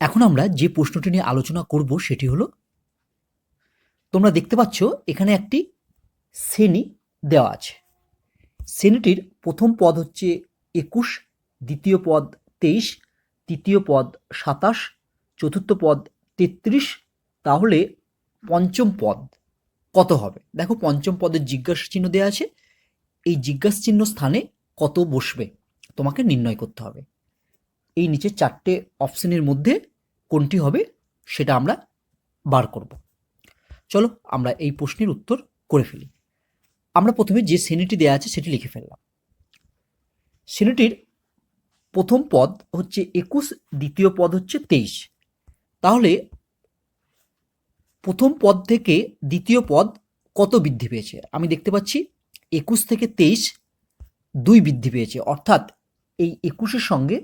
এখন আমরা যে প্রশ্নটি নিয়ে আলোচনা করব সেটি হলো, তোমরা দেখতে পাচ্ছ এখানে একটি শ্রেণি দেওয়া আছে। শ্রেণীটির প্রথম পদ হচ্ছে একুশ, দ্বিতীয় পদ তেইশ, তৃতীয় পদ সাতাশ, চতুর্থ পদ তেত্রিশ। তাহলে পঞ্চম পদ কত হবে? দেখো পঞ্চম পদের জিজ্ঞাসা চিহ্ন দেওয়া আছে। এই জিজ্ঞাসা চিহ্ন স্থানে কত বসবে? তোমাকে নির্ণয় করতে হবে। এই নিচে চারটে অপশানের মধ্যে কোনটি হবে সেটা আমরা বার করব। চলো আমরা এই প্রশ্নের উত্তর করে ফেলি। আমরা প্রথমে যে শ্রেণীটি দেওয়া আছে সেটি লিখে ফেললাম। শ্রেণীটির প্রথম পদ হচ্ছে একুশ, দ্বিতীয় পদ হচ্ছে তেইশ। তাহলে প্রথম পদ থেকে দ্বিতীয় পদ কত বৃদ্ধি পেয়েছে? আমি দেখতে পাচ্ছি একুশ থেকে তেইশ দুই বৃদ্ধি পেয়েছে। অর্থাৎ এই একুশের সঙ্গে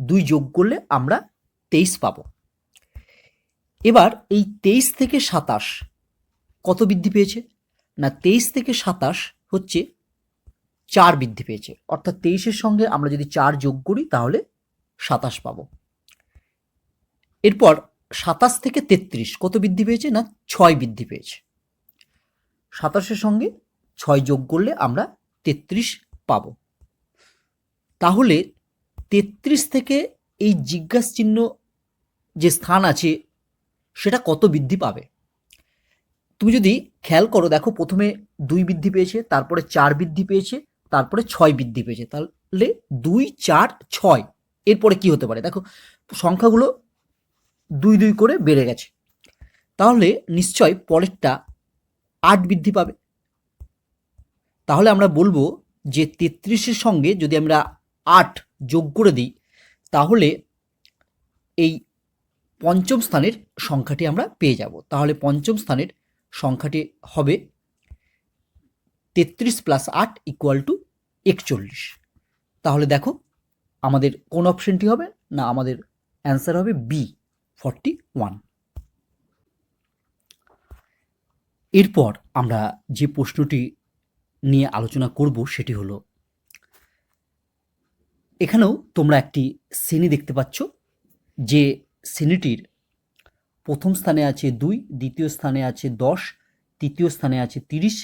দুই যোগ করলে আমরা তেইশ পাব। এবার এই তেইশ থেকে সাতাশ কত বৃদ্ধি পেয়েছে? না, তেইশ থেকে সাতাশ হচ্ছে চার বৃদ্ধি পেয়েছে। অর্থাৎ তেইশের সঙ্গে আমরা যদি চার যোগ করি, তাহলে সাতাশ পাব। এরপর সাতাশ থেকে তেত্রিশ কত বৃদ্ধি পেয়েছে? না, ছয় বৃদ্ধি পেয়েছে। সাতাশের সঙ্গে ছয় যোগ করলে আমরা তেত্রিশ পাব। তাহলে তেত্রিশ থেকে এই জিজ্ঞাস চিহ্ন যে স্থান আছে, সেটা কত বৃদ্ধি পাবে? তুমি যদি খেয়াল করো, দেখো প্রথমে দুই বৃদ্ধি পেয়েছে, তারপরে চার বৃদ্ধি পেয়েছে, তারপরে ছয় বৃদ্ধি পেয়েছে। তাহলে দুই, চার, ছয়, এরপরে কি হতে পারে? দেখো, সংখ্যাগুলো দুই দুই করে বেড়ে গেছে। তাহলে নিশ্চয় পরেরটা আট বৃদ্ধি পাবে। তাহলে আমরা বলব যে তেত্রিশের সঙ্গে যদি আমরা আট যোগ করে দিই, তাহলে এই পঞ্চম স্থানের সংখ্যাটি আমরা পেয়ে যাব। তাহলে পঞ্চম স্থানের সংখ্যাটি হবে তেত্রিশ প্লাস আট ইকুয়াল টু একচল্লিশ। তাহলে দেখো, আমাদের কোন অপশনটি হবে না আমাদের অ্যান্সার হবে বি ফর্টি ওয়ান এরপর আমরা যে প্রশ্নটি নিয়ে আলোচনা করব, সেটি হলো এখানেও তোমরা একটি শ্রেণি দেখতে পাচ্ছ, যে শ্রেণীটির প্রথম স্থানে আছে দুই, দ্বিতীয় স্থানে আছে দশ, তৃতীয় স্থানে আছে তিরিশ,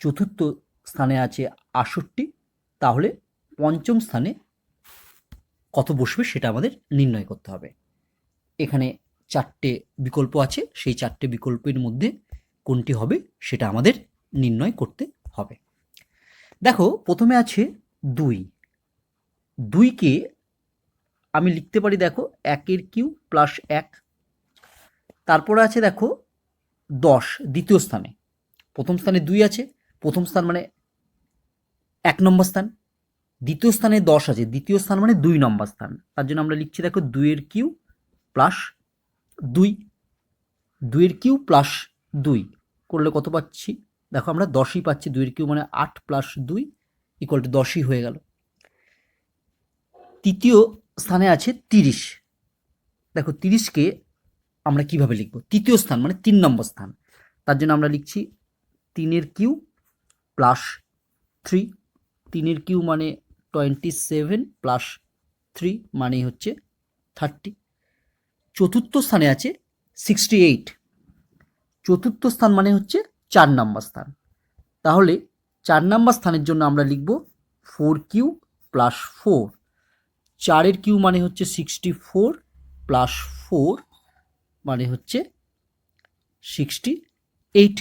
চতুর্থ স্থানে আছে আষট্টি তাহলে পঞ্চম স্থানে কত বসবে সেটা আমাদের নির্ণয় করতে হবে। এখানে চারটে বিকল্প আছে, সেই চারটে বিকল্পের মধ্যে কোনটি হবে সেটা আমাদের নির্ণয় করতে হবে। দেখো, প্রথমে আছে দুই। দুইকে আমি লিখতে পারি, দেখো, একের কিউ প্লাস এক। তারপরে আছে, দেখো, দশ, দ্বিতীয় স্থানে। প্রথম স্থানে দুই আছে, প্রথম স্থান মানে এক নম্বর স্থান। দ্বিতীয় স্থানে দশ আছে, দ্বিতীয় স্থান মানে দুই নম্বর স্থান। তার জন্য আমরা লিখছি, দেখো, দুইয়ের কিউ প্লাস দুই। দুইয়ের কিউ প্লাস দুই করলে কত পাচ্ছি? দেখো, আমরা দশই পাচ্ছি, দুইয়ের কিউ মানে আট প্লাস দুই ইকুয়াল টু দশই হয়ে গেল। তৃতীয় স্থানে আছে তিরিশ। দেখো তিরিশকে আমরা কীভাবে লিখব? তৃতীয় স্থান মানে তিন নম্বর স্থান। তার জন্য আমরা লিখছি তিনের কিউ প্লাস থ্রি। তিনের কিউ মানে টোয়েন্টি সেভেন প্লাস থ্রি মানে হচ্ছে থার্টি। চতুর্থ স্থানে আছে সিক্সটি এইট। চতুর্থ স্থান মানে হচ্ছে চার নম্বর স্থান। তাহলে চার নম্বর স্থানের জন্য আমরা লিখব ফোর কিউ প্লাস ফোর। চারের কিউ মানে হচ্ছে সিক্সটি ফোর প্লাস ফোর মানে হচ্ছে সিক্সটি এইট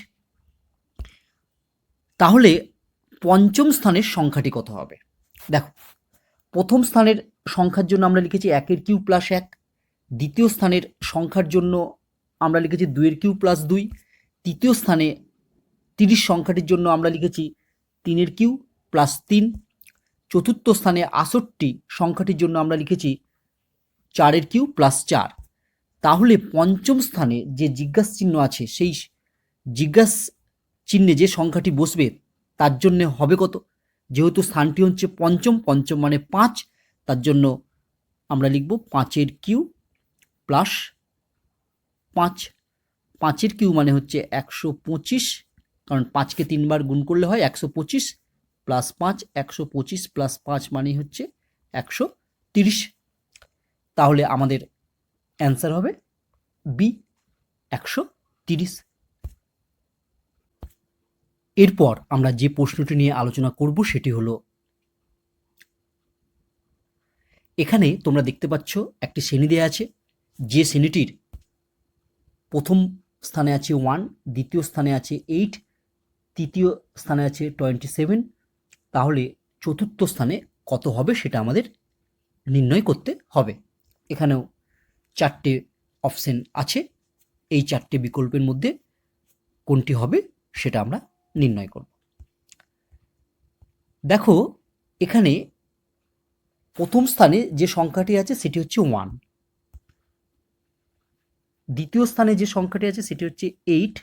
তাহলে পঞ্চম স্থানের সংখ্যাটি কত হবে? দেখো, প্রথম স্থানের সংখ্যার জন্য আমরা লিখেছি একের কিউ প্লাস এক। দ্বিতীয় স্থানের সংখ্যার জন্য আমরা লিখেছি দুইয়ের কিউ প্লাস দুই। তৃতীয় স্থানে তিরিশ সংখ্যাটির জন্য আমরা লিখেছি তিনের কিউ প্লাস তিন। চতুর্থ স্থানে আষট্টি সংখ্যাটির জন্য আমরা লিখেছি চারের কিউ প্লাস চার। তাহলে পঞ্চম স্থানে যে জিজ্ঞাস চিহ্ন আছে, সেই জিজ্ঞাস চিহ্নে যে সংখ্যাটি বসবে, তার জন্য হবে কত? যেহেতু স্থানটি হচ্ছে পঞ্চম পঞ্চম মানে পাঁচ, তার জন্য আমরা লিখব পাঁচের কিউ প্লাস পাঁচ। পাঁচের কিউ মানে হচ্ছে একশো পঁচিশ, কারণ পাঁচকে তিনবার গুণ করলে হয় একশো পঁচিশ। প্লাস পাঁচ, একশো পঁচিশ প্লাস পাঁচ মানে হচ্ছে একশো তিরিশ। তাহলে আমাদের অ্যান্সার হবে বি, একশো তিরিশ। এরপর আমরা যে প্রশ্নটি নিয়ে আলোচনা করব সেটি হলো, এখানে তোমরা দেখতে পাচ্ছ একটি শ্রেণি দেওয়া আছে, যে শ্রেণীটির প্রথম স্থানে আছে ওয়ান দ্বিতীয় স্থানে আছে এইট তৃতীয় স্থানে আছে টোয়েন্টি সেভেন তাহলে চতুর্থ স্থানে কত হবে সেটা আমাদের নির্ণয় করতে হবে। এখানেও চারটে অপশন আছে। এই চারটে বিকল্পের মধ্যে কোনটি হবে সেটা আমরা নির্ণয় করব। দেখো, এখানে প্রথম স্থানে যে সংখ্যাটি আছে সেটি হচ্ছে ওয়ান দ্বিতীয় স্থানে যে সংখ্যাটি আছে সেটি হচ্ছে এইট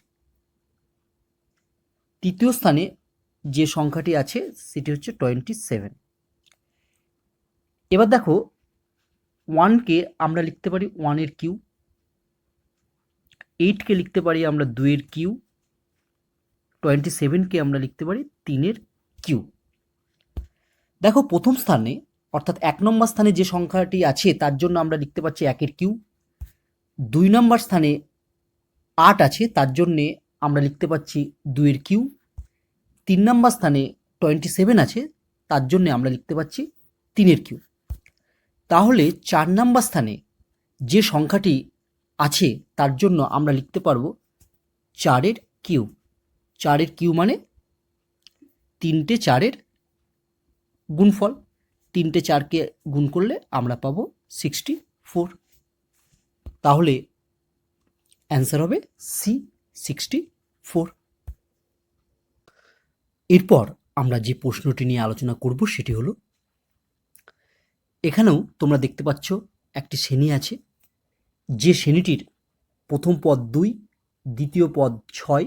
তৃতীয় স্থানে যে সংখ্যাটি আছে, সেটি হচ্ছে টোয়েন্টি সেভেন এবার দেখো ওয়ানকে আমরা লিখতে পারি ওয়ানের কিউ এইটকে লিখতে পারি আমরা দুইয়ের কিউ টোয়েন্টি সেভেনকে আমরা লিখতে পারি তিনের কিউ। দেখো, প্রথম স্থানে, অর্থাৎ এক নম্বর স্থানে যে সংখ্যাটি আছে, তার জন্য আমরা লিখতে পারছি একের কিউ। দুই নম্বর স্থানে আট আছে, তার জন্যে আমরা লিখতে পাচ্ছি দুইয়ের কিউ। তিন নম্বর স্থানে টোয়েন্টি সেভেন আছে, তার জন্যে আমরা লিখতে পাচ্ছি তিনের কিউ তাহলে চার নম্বর স্থানে যে সংখ্যাটি আছে, তার জন্য আমরা লিখতে পারব চারের কিউ চারের কিউ মানে তিনটে চারের গুণফল। তিনটে চারকে গুণ করলে আমরা পাবো সিক্সটি ফোর তাহলে অ্যান্সার হবে সি সিক্সটি ফোর এরপর আমরা যে প্রশ্নটি নিয়ে আলোচনা করব সেটি হলো, এখানেও তোমরা দেখতে পাচ্ছ একটি শ্রেণি আছে। যে শ্রেণীটির প্রথম পদ দুই, দ্বিতীয় পদ ছয়,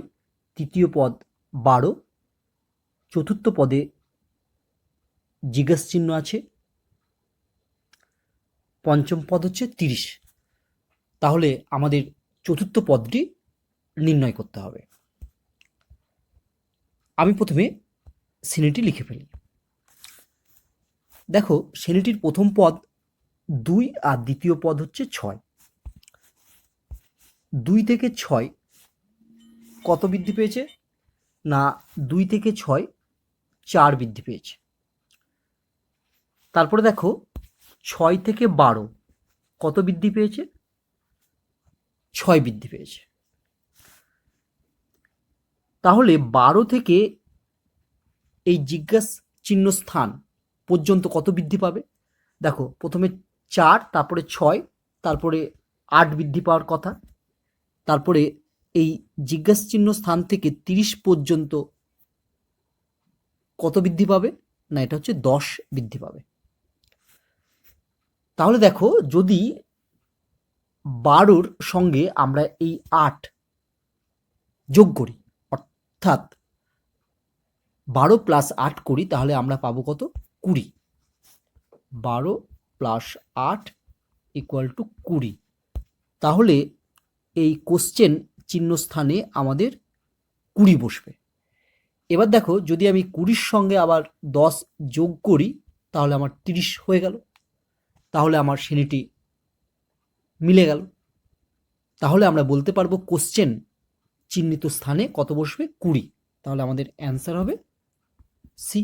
তৃতীয় পদ বারো, চতুর্থ পদে জিজ্ঞাস চিহ্ন আছে, পঞ্চম পদ হচ্ছে তিরিশ। তাহলে আমাদের চতুর্থ পদটি নির্ণয় করতে হবে। আমি প্রথমে শ্রেণীটি লিখে ফেলি। দেখো শ্রেণীটির প্রথম পদ দুই আর দ্বিতীয় পদ হচ্ছে ছয়। দুই থেকে ছয় কত বৃদ্ধি পেয়েছে? না, দুই থেকে ছয় চার বৃদ্ধি পেয়েছে। তারপরে দেখো, ছয় থেকে বারো কত বৃদ্ধি পেয়েছে? ছয় বৃদ্ধি পেয়েছে। তাহলে বারো থেকে এই জিজ্ঞাস চিহ্ন স্থান পর্যন্ত কত বৃদ্ধি পাবে? দেখো, প্রথমে চার, তারপরে ছয়, তারপরে আট বৃদ্ধি পাওয়ার কথা। তারপরে এই জিজ্ঞাস চিহ্ন স্থান থেকে তিরিশ পর্যন্ত কত বৃদ্ধি পাবে? না, এটা হচ্ছে দশ বৃদ্ধি পাবে। তাহলে দেখো, যদি বারোর সঙ্গে আমরা এই আট যোগ করি অর্থাৎ বারো প্লাস আট করি, তাহলে আমরা পাবো কত? কুড়ি। বারো প্লাস আট ইকুয়াল টু কুড়ি। তাহলে এই কোশ্চেন চিহ্ন স্থানে আমাদের কুড়ি বসবে। এবার দেখো, যদি আমি কুড়ির সঙ্গে আবার দশ যোগ করি, তাহলে আমার তিরিশ হয়ে গেল। তাহলে আমার শ্রেণীটি মিলে গেল। তাহলে আমরা বলতে পারব কোশ্চেন চিহ্নিত স্থানে কত বসবে? কুড়ি। তাহলে আমাদের অ্যান্সার হবে সি